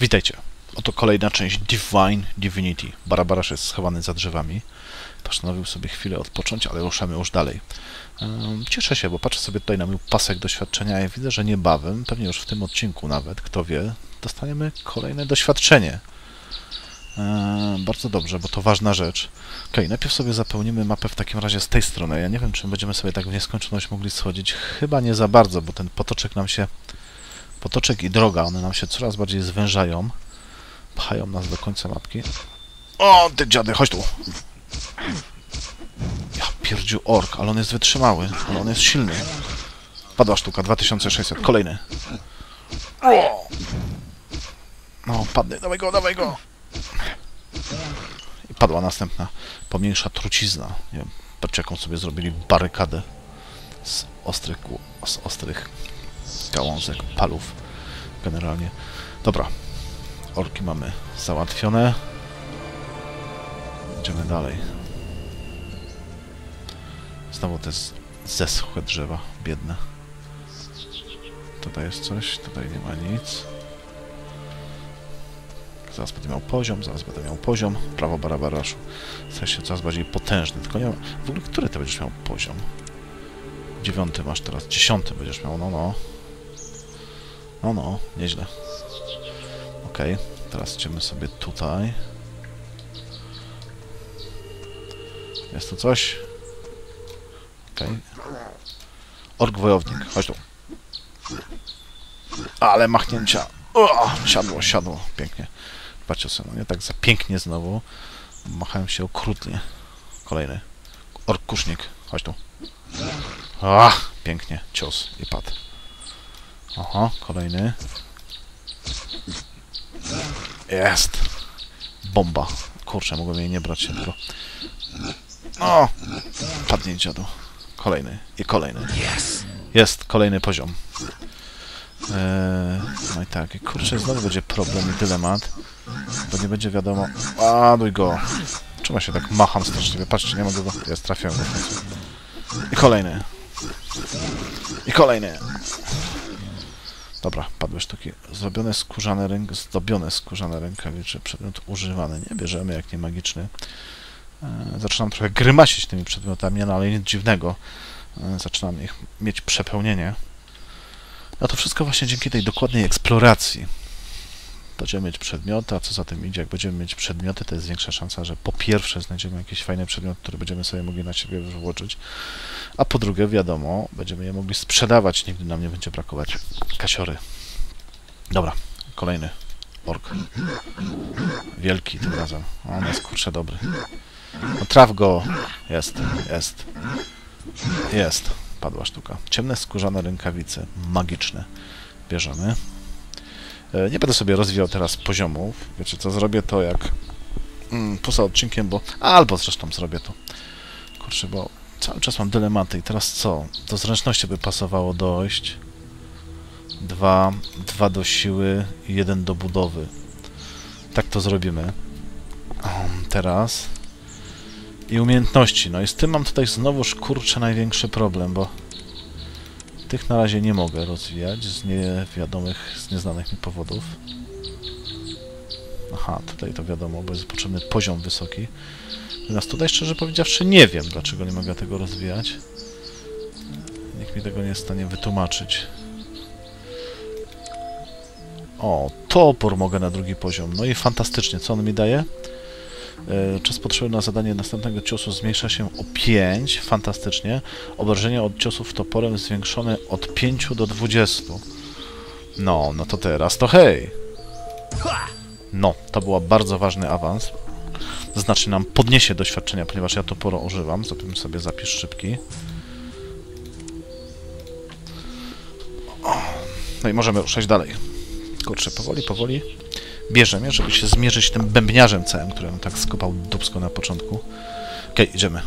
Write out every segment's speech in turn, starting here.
Witajcie. Oto kolejna część Divine Divinity. Barabarasz jest schowany za drzewami. Postanowił sobie chwilę odpocząć, ale ruszamy już dalej. Ehm, Cieszę się, bo patrzę sobie tutaj na mój pasek doświadczenia i widzę, że niebawem, pewnie już w tym odcinku nawet, kto wie, dostaniemy kolejne doświadczenie. Ehm, Bardzo dobrze, bo to ważna rzecz. Ok, najpierw sobie zapełnimy mapę w takim razie z tej strony. Ja nie wiem, czy będziemy sobie tak w nieskończoność mogli schodzić. Chyba nie za bardzo, bo ten potoczek nam się potoczek i droga, one nam się coraz bardziej zwężają. Pchają nas do końca mapki. O, ty dziady, chodź tu! Ja pierdziu ork, ale on jest wytrzymały, ale on jest silny. Padła sztuka, 2600, kolejny. No, padny, dawaj go, dawaj go! I padła następna, pomniejsza trucizna. Nie wiem, patrzcie jaką sobie zrobili barykadę z ostrych, z ostrych gałązek, palów generalnie. Dobra, orki mamy załatwione. Idziemy dalej. Znowu te zeschłe drzewa, biedne. Tutaj jest coś, tutaj nie ma nic. Zaraz będę miał poziom, zaraz będę miał poziom. Prawo barabaraszu. Staje się coraz bardziej potężny. Tylko nie wiem, w ogóle który ty będziesz miał poziom? Dziewiąty masz teraz, dziesiąty będziesz miał, no no. No, no, nieźle. Okej, teraz idziemy sobie tutaj. Jest tu coś? Okej. Ork wojownik, chodź tu. Ale machnięcia. O, siadło, siadło, pięknie. Patrzcie sobie, no nie tak za pięknie znowu. Machają się okrutnie. Kolejny. Ork kusznik, chodź tu. Ach, pięknie, cios i padł. Aha, kolejny. Jest. Bomba. Kurczę, mogłem jej nie brać się tylko. O! Padnie dziadu. Kolejny. I kolejny. Jest kolejny poziom. Eee, no i tak. I kurczę, znowu będzie problem i dylemat. Bo nie będzie wiadomo... Ładuj go. Czemu ja się tak macham straszliwie? Patrzcie, nie mogę go... Jest, trafiłem go. I kolejny. I kolejny. Dobra, padły sztuki. Zrobione skórzane ręk... zdobione skórzane rękawicze, przedmiot używany. Nie bierzemy, jak nie magiczny. E, zaczynam trochę grymasić tymi przedmiotami, no ale nic dziwnego. E, zaczynam ich mieć przepełnienie. A to wszystko właśnie dzięki tej dokładnej eksploracji. Będziemy mieć przedmioty, a co za tym idzie, jak będziemy mieć przedmioty, to jest większa szansa, że po pierwsze znajdziemy jakiś fajny przedmiot, który będziemy sobie mogli na siebie włożyć, a po drugie, wiadomo, będziemy je mogli sprzedawać, nigdy nam nie będzie brakować kasiory. Dobra, kolejny ork. Wielki tym razem. On jest kurczę dobry. No traf go! Jest, jest. Jest. Padła sztuka. Ciemne skórzane rękawice. Magiczne. Bierzemy. E, Nie będę sobie rozwijał teraz poziomów. Wiecie co, zrobię to jak mm, poza odcinkiem, bo... Albo zresztą zrobię to. Kurczę, bo cały czas mam dylematy. I teraz co? Do zręczności by pasowało dojść. Dwa, dwa do siły i jeden do budowy. Tak to zrobimy. Teraz. I umiejętności. No i z tym mam tutaj znowuż kurczę największy problem, bo tych na razie nie mogę rozwijać z niewiadomych, z nieznanych mi powodów. Aha, tutaj to wiadomo, bo jest potrzebny poziom wysoki. Natomiast tutaj szczerze powiedziawszy nie wiem, dlaczego nie mogę tego rozwijać. Nikt mi tego nie jest w stanie wytłumaczyć. O, topór mogę na drugi poziom. No i fantastycznie. Co on mi daje? E, Czas potrzebny na zadanie następnego ciosu zmniejsza się o 5. Fantastycznie. Obrażenia od ciosów toporem zwiększone od 5 do 20. No, no to teraz to hej. No, to był bardzo ważny awans. Znaczy nam podniesie doświadczenia, ponieważ ja toporo używam. Zatem sobie zapisz szybki. No i możemy ruszać dalej. Kurczę, powoli, powoli bierze mnie, żeby się zmierzyć tym bębniarzem całym, który on tak skopał dupsko na początku. Okej, idziemy.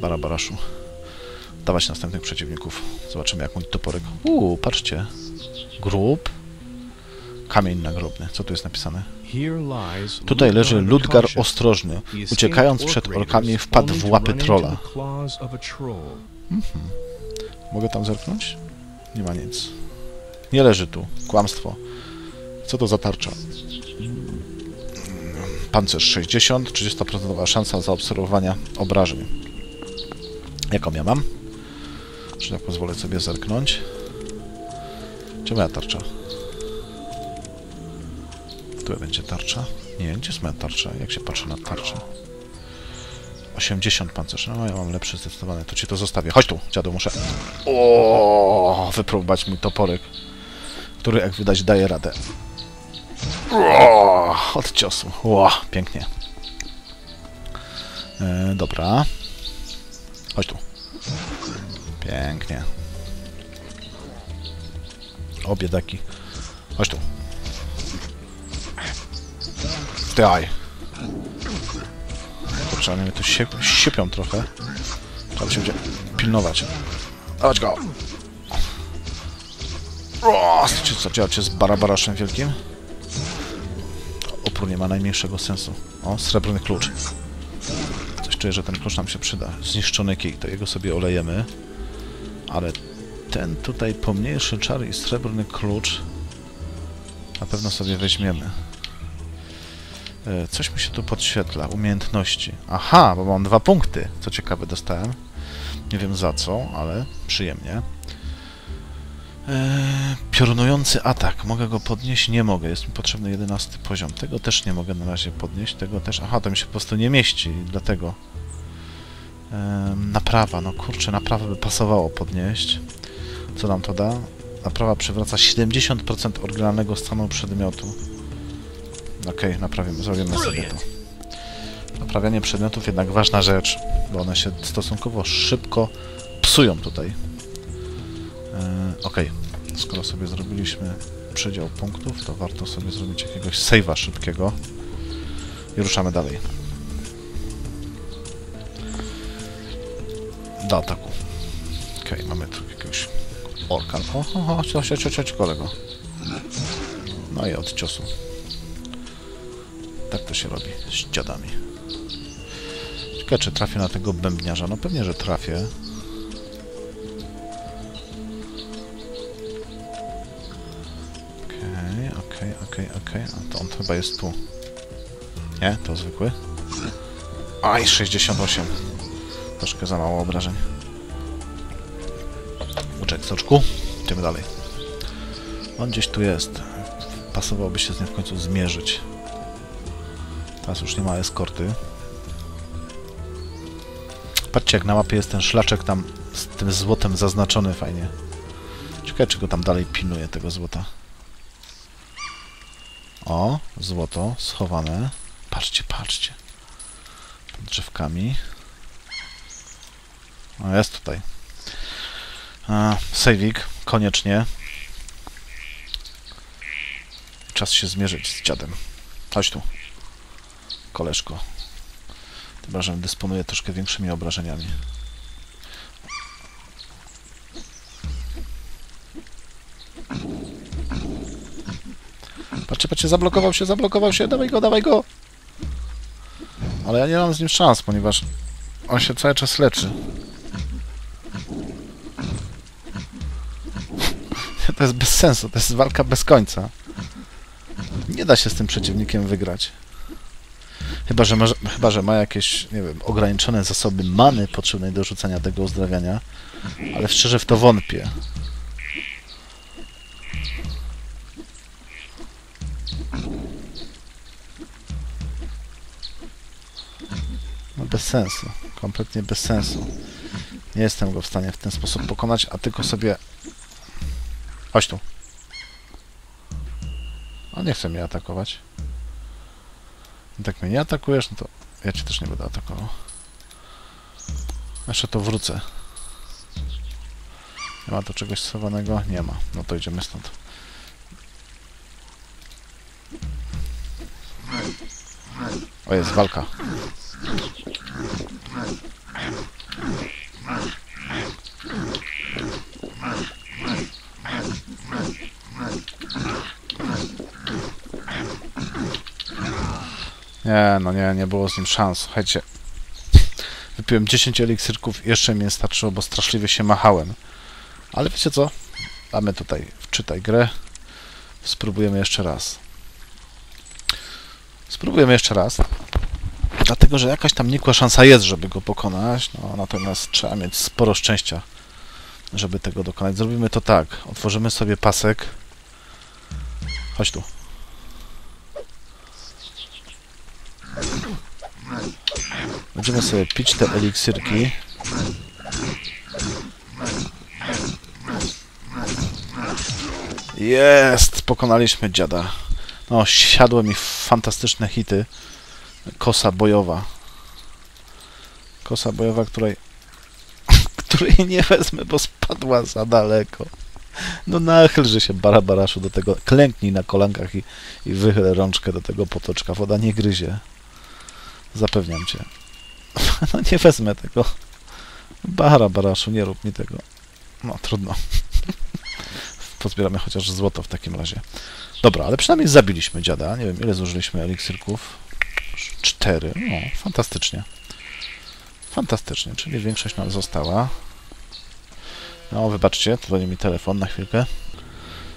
Barabaraszu. Dawać następnych przeciwników. Zobaczymy, jak mój toporek... Uuu, patrzcie. Grób. Kamień nagrobny. Co tu jest napisane? Tutaj leży Ludgar Ostrożny. Uciekając przed orkami wpadł w łapy trola. Mogę tam zerknąć? Nie ma nic. Nie leży tu. Kłamstwo. Co to za tarcza? Pancerz 60, 30% szansa zaobserwowania obrażeń. Jaką ja mam? Czy tak pozwolę sobie zerknąć? Gdzie moja tarcza? Tu będzie tarcza? Nie, gdzie jest moja tarcza? Jak się patrzy na tarczę? 80 pancerz. No, ja mam lepszy zdecydowanie. To ci to zostawię. Chodź tu, dziadu, muszę... O, wypróbować mój toporek, który, jak widać, daje radę. O, od ciosu. Ło, pięknie. E, dobra. Chodź tu. Pięknie. O, biedaki. Chodź tu. Daj. Kurczę, oni mnie tu siep siepią trochę. Trzeba się będzie pilnować. Chodź go! O, czy co, działacie z barabaraszem wielkim? Nie ma najmniejszego sensu. O, srebrny klucz. Coś czuję, że ten klucz nam się przyda. Zniszczony kij, to jego sobie olejemy. Ale ten tutaj pomniejszy czar i srebrny klucz na pewno sobie weźmiemy. E, coś mi się tu podświetla. Umiejętności. Aha, bo mam dwa punkty. Co ciekawe dostałem. Nie wiem za co, ale przyjemnie. Eee, piorunujący atak. Mogę go podnieść? Nie mogę. Jest mi potrzebny 11 poziom. Tego też nie mogę na razie podnieść. Tego też... Aha, to mi się po prostu nie mieści. Dlatego... Eee, naprawa. No kurczę, naprawa by pasowało podnieść. Co nam to da? Naprawa przywraca 70% oryginalnego stanu przedmiotu. Okej, okay, naprawimy. Zrobimy sobie to. Naprawianie przedmiotów jednak ważna rzecz, bo one się stosunkowo szybko psują tutaj. E, ok, skoro sobie zrobiliśmy przedział punktów, to warto sobie zrobić jakiegoś save'a szybkiego i ruszamy dalej. Do ataku. Ok, mamy tu jakiegoś orka. O, o, chodź, chodź, chodź, chodź, kolego. No i od ciosu. Tak to się robi z dziadami. Ciekawe, czy trafię na tego bębniarza. No pewnie, że trafię. Okej, okej. A to on chyba jest tu. Nie? To zwykły? Aj, 68. Troszkę za mało obrażeń. Uczek, soczku. Idziemy dalej. On gdzieś tu jest. Pasowałoby się z nim w końcu zmierzyć. Teraz już nie ma eskorty. Patrzcie, jak na mapie jest ten szlaczek tam z tym złotem zaznaczony fajnie. Ciekawe, czy go tam dalej pilnuje, tego złota. O, złoto schowane. Patrzcie, patrzcie. Pod drzewkami. O, jest tutaj. Sejwik, koniecznie. Czas się zmierzyć z dziadem. Chodź tu koleżko. Chyba, że dysponuje troszkę większymi obrażeniami. Patrzcie, patrzcie, zablokował się, zablokował się, dawaj go, dawaj go! Ale ja nie mam z nim szans, ponieważ on się cały czas leczy. To jest bez sensu, to jest walka bez końca. Nie da się z tym przeciwnikiem wygrać. Chyba że, ma, chyba, że ma jakieś, nie wiem, ograniczone zasoby many potrzebnej do rzucania tego uzdrawiania, ale szczerze w to wątpię. Bez sensu. Kompletnie bez sensu. Nie jestem go w stanie w ten sposób pokonać, a tylko sobie... Chodź tu. On nie chce mnie atakować tak mnie nie atakujesz, no to ja cię też nie będę atakował. Jeszcze to wrócę. Nie ma tu czegoś schowanego? Nie ma. No to idziemy stąd. O, jest walka. Nie, no nie, nie było z nim szans. Słuchajcie, wypiłem 10 eliksirków i jeszcze mi nie starczyło, bo straszliwie się machałem. Ale wiecie co? Mamy tutaj wczytaj grę. Spróbujemy jeszcze raz. Spróbujemy jeszcze raz. Dlatego, że jakaś tam nikła szansa jest, żeby go pokonać. No, natomiast trzeba mieć sporo szczęścia, żeby tego dokonać. Zrobimy to tak. Otworzymy sobie pasek. Chodź tu. Będziemy sobie pić te eliksirki. Jest! Pokonaliśmy dziada. No, siadły mi fantastyczne hity. Kosa bojowa. Kosa bojowa, której której nie wezmę, bo spadła za daleko. No nachylże się barabaraszu do tego, klęknij na kolankach i, i wychyl rączkę do tego potoczka. Woda nie gryzie. Zapewniam cię. No nie wezmę tego. Barabaraszu, nie rób mi tego. No trudno. Pozbieramy chociaż złoto w takim razie. Dobra, ale przynajmniej zabiliśmy dziada. Nie wiem, ile zużyliśmy eliksirków. Cztery. No, fantastycznie. Fantastycznie, czyli większość nam została. No, wybaczcie, dzwoni mi telefon na chwilkę.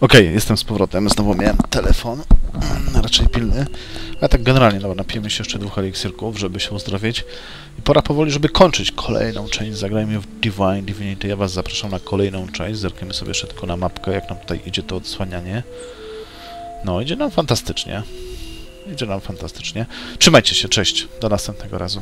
Okej, okay, jestem z powrotem. Znowu miałem telefon. Raczej pilny. Ale tak generalnie, dobra, napijemy się jeszcze dwóch eliksirków, żeby się uzdrowić. I pora powoli, żeby kończyć kolejną część. Zagrajmy w Divine Divinity. Ja was zapraszam na kolejną część. Zerkniemy sobie jeszcze tylko na mapkę, jak nam tutaj idzie to odsłanianie. No, idzie nam fantastycznie. Idzie nam fantastycznie. Trzymajcie się, cześć. Do następnego razu.